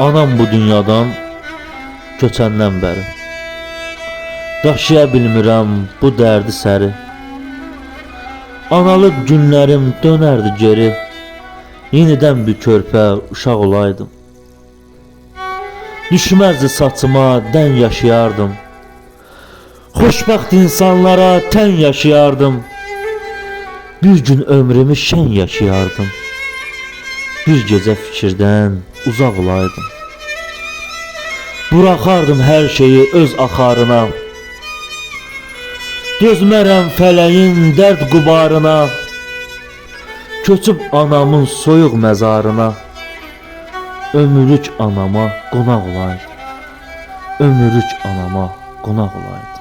Anam bu dünyadan köçəndən bəri Daşıya bilmirəm bu dərdi səri. Analıq günlərim dönərdi geri. Yenidən bir körpə uşaq olaydım. Düşməzdi saçıma dən yaşayardım. Xoşbəxt insanlara tən yaşayardım. Bir gün ömrümü şən yaşayardım. Bir gecə fikirdən uzaq olaydım. Buraxardım hər şeyi öz axarına Dözmərəm fələyin dərd qubarına. Köçüb anamın soyuq məzarına. Ömürlük anama qonaq olaydım. Ömürlük anama qonaq olaydım